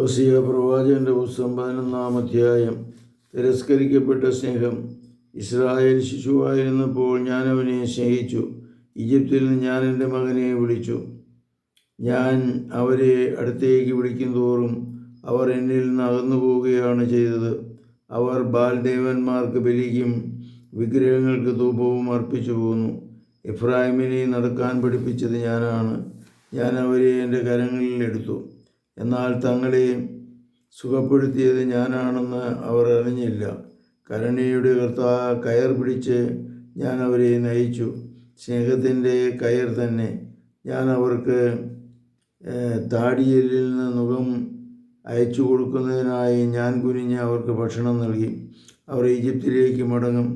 ഹോസിയ പ്രവാചകന്റെ പുസ്തകം പതിനൊന്നാം അധ്യായം. തിരസ്കരിക്കപ്പെട്ട സ്നേഹം. ഇസ്രായേൽ ശിശുവായിരുന്നപ്പോൾ ഞാൻ അവനെ സ്നേഹിച്ചു. ഈജിപ്തിൽ നിന്ന് ഞാൻ എന്റെ മകനെ വിളിച്ചു. ഞാൻ അവരെ അടുത്തേക്ക് വിളിക്കും തോറും അവർ എന്നിൽ നിന്ന് അകന്നു പോവുകയാണ് ചെയ്തത്. അവർ ബാൽദേവന്മാർക്ക് ബലിക്കും വിഗ്രഹങ്ങൾക്ക് ധൂപവും അർപ്പിച്ചു പോന്നു. ഇബ്രാഹിമിനെ നടക്കാൻ പഠിപ്പിച്ചത് ഞാനാണ്. ഞാൻ അവരെ എന്റെ കരങ്ങളിൽ എടുത്തു. എന്നാൽ തങ്ങളെ സുഖപ്പെടുത്തിയത് ഞാനാണെന്ന് അവർ അറിഞ്ഞില്ല. കരുണയുടെ കർത്താ കയർ പിടിച്ച് ഞാൻ അവരെ നയിച്ചു. സ്നേഹത്തിന്റെ കയർ തന്നെ. ഞാൻ അവർക്ക് താടിയലിൽ നിന്ന് മുഖം അയച്ചു കൊടുക്കുന്നതിനായി ഞാൻ കുനിഞ്ഞ് അവർക്ക് ഭക്ഷണം നൽകി. അവർ ഈജിപ്തിലേക്ക് മടങ്ങും.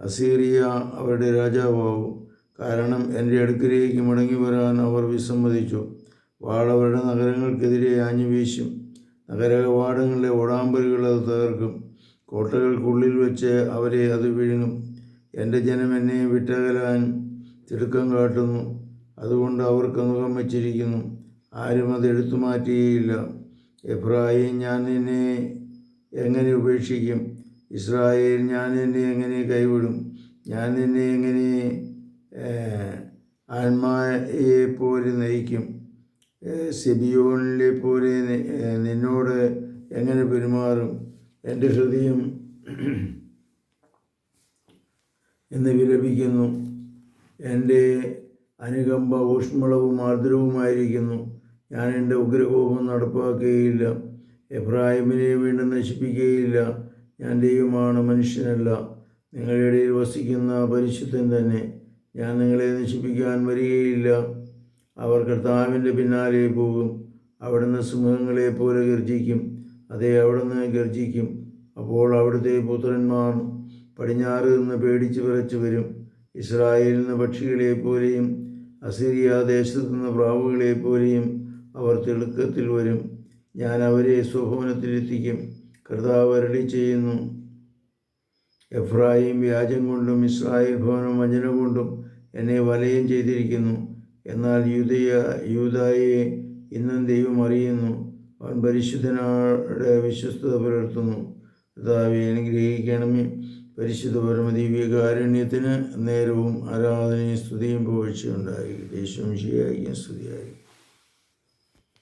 അസീറിയ അവരുടെ രാജാവാകും. കാരണം എന്റെ അടുക്കിലേക്ക് മടങ്ങി വരാൻ അവർ വിസമ്മതിച്ചു. വാളവരുടെ നഗരങ്ങൾക്കെതിരെ ആഞ്ഞു വീശും. നഗരകവാടങ്ങളിലെ ഓടാമ്പലുകൾ അത് തകർക്കും. കോട്ടകൾക്കുള്ളിൽ വെച്ച് അവരെ അത് വിഴുങ്ങും. എന്റെ ജനം എന്നെ വിട്ടകലാൻ തിടുക്കം കാട്ടുന്നു. അതുകൊണ്ട് അവർക്ക് മുഖം വച്ചിരിക്കുന്നു. ആരും അത് എടുത്തു മാറ്റുകയില്ല. എബ്രാഹിം ഞാൻ എന്നെ എങ്ങനെ ഉപേക്ഷിക്കും? ഇസ്രായേൽ ഞാൻ എന്നെ എങ്ങനെ കൈവിടും? ഞാൻ എന്നെ എങ്ങനെ ഏഹ്, ആത്മായെ പോലെ നയിക്കും? ഏഹ്, സിബിയോനിലെ പോലെ നിന്നോട് എങ്ങനെ പെരുമാറും? എന്റെ ഹൃദയം എന്ന് വിലപിക്കുന്നു. എന്റെ അനുകമ്പ ഊഷ്മളവും ആർദ്രവുമായിരിക്കുന്നു. ഞാൻ എന്റെ ഉഗ്രകോപം നടപ്പാക്കുകയില്ല. എബ്രാഹിമിനെ വീണ്ടും നശിപ്പിക്കുകയില്ല. ഞാൻ ദൈവമാണ് മനുഷ്യനല്ല. നിങ്ങളുടെ ഇടയിൽ വസിക്കുന്ന പരിശുദ്ധൻ തന്നെ. ഞാൻ നിങ്ങളെ നശിപ്പിക്കാൻ വരികയില്ല. അവർ കർത്താവിന്റെ പിന്നാലെ പോകും. അവിടുന്ന് സിംഹങ്ങളെ പോലെ ഗർജിക്കും. അതേ അവിടുന്ന് ഗർജിക്കും. അപ്പോൾ അവിടുത്തെ പുത്രന്മാർ പടിഞ്ഞാറ് നിന്ന് പേടിച്ച് വിറച്ച് വരും. ഇസ്രായേലിൽ നിന്ന് പക്ഷികളെ പോലെയും അസിറിയ ദേശത്തു നിന്ന് പ്രാവുകളെ പോലെയും അവർ തിളുക്കത്തിൽ വരും. ഞാൻ അവരെ സ്വഭവനത്തിലെത്തിക്കും കർത്താവ് അരളി ചെയ്യുന്നു. എഫ്രായിം വ്യാജം കൊണ്ടും ഇസ്രായേൽ ഭവനം വഞ്ചന കൊണ്ടും എന്നെ വലയം ചെയ്തിരിക്കുന്നു. എന്നാൽ യൂതയ യൂതായെ ഇന്നും ദൈവം അറിയുന്നു. അവൻ പരിശുദ്ധനാടെ വിശ്വസ്തത പുലർത്തുന്നു. കർത്താവെ അനുഗ്രഹിക്കണമേ. പരിശുദ്ധ പരമദീവികാരുണ്യത്തിന് നേരവും ആരാധനയും സ്തുതിയും പോഴ്ചയുണ്ടായി ദേശം ശരിയായിരിക്കും സ്തുതിയായിരിക്കും